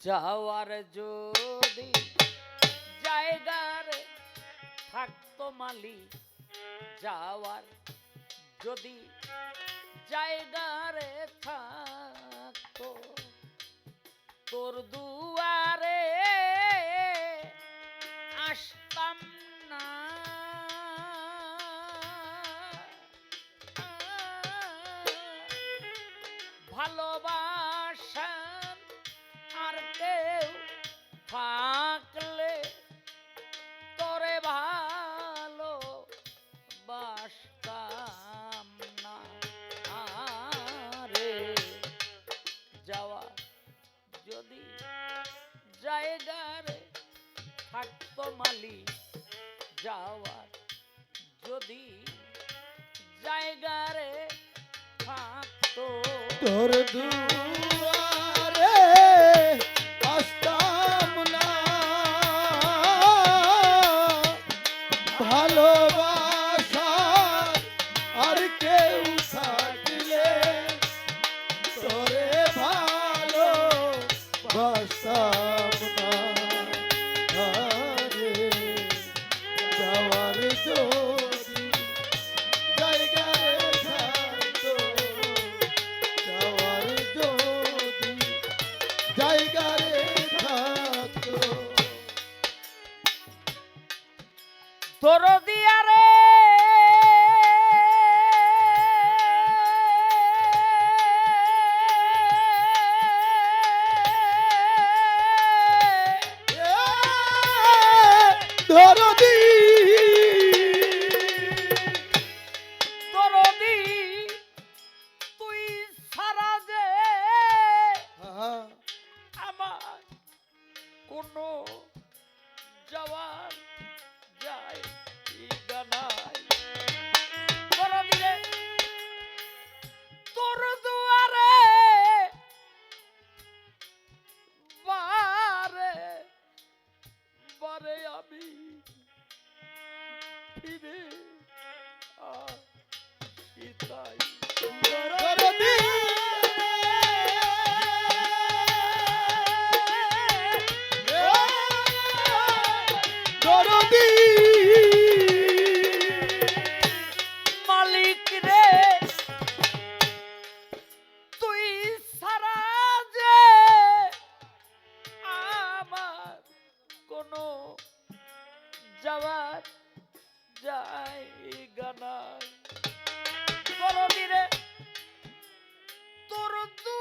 যাওয়ার যদি জায়গার থাকতো মালি যাওয়ার যদি জায়গারে থাকতো তোর দুয়ারে বাবা যদি জায়গার মালি যাওয়ার যদি জায়গারে থাকতো তোর ভালোবাস তোর দিয়ারে রে পিতাই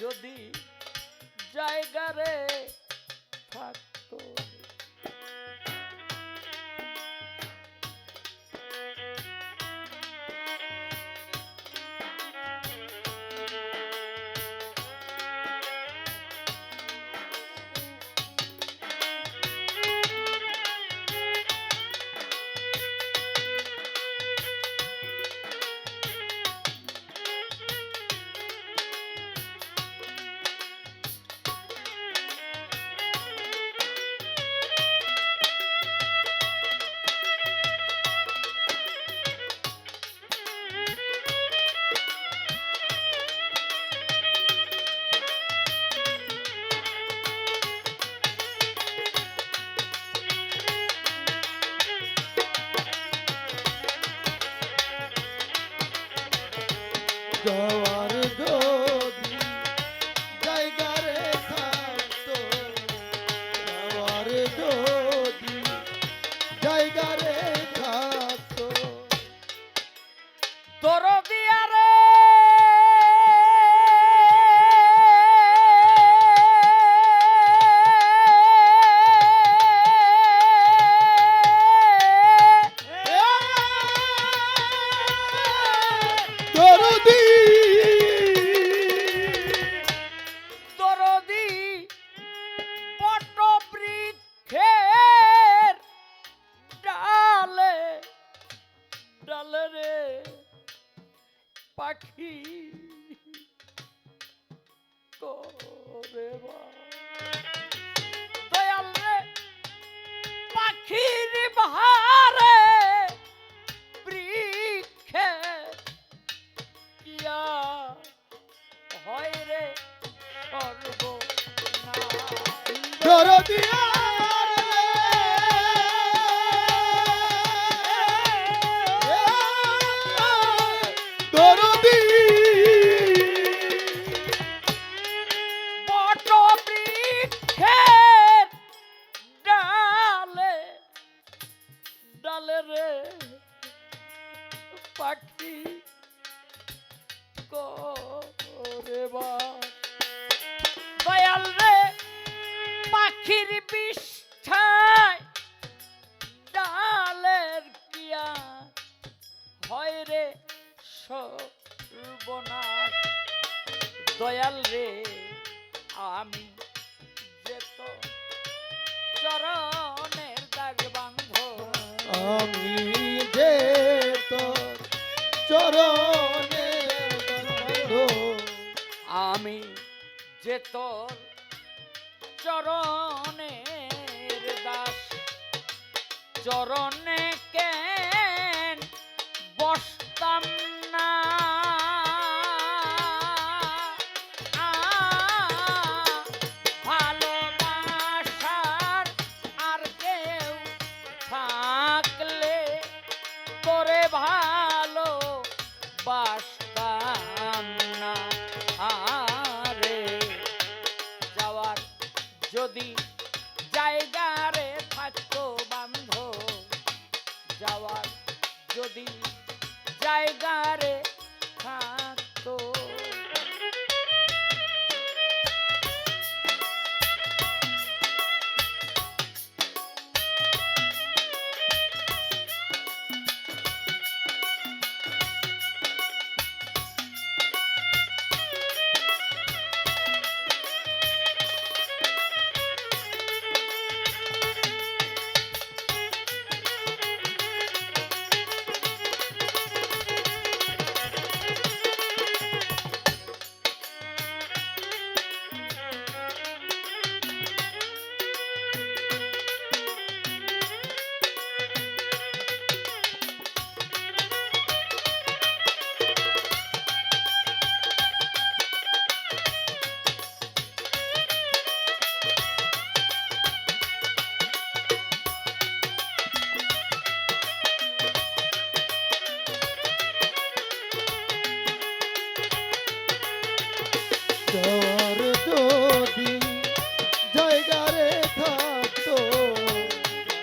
যদি জায়গা রে থাকতো। জায়গা রে। দয়াল রে আমি যেত চরণের দাগ বাঁধ আমি যেত চরণের বান্ধ আমি যেত চরণের দাস। চরণে কেন বসতাম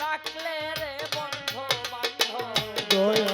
রাখলে রে বন্ধ বান্ধব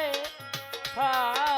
啊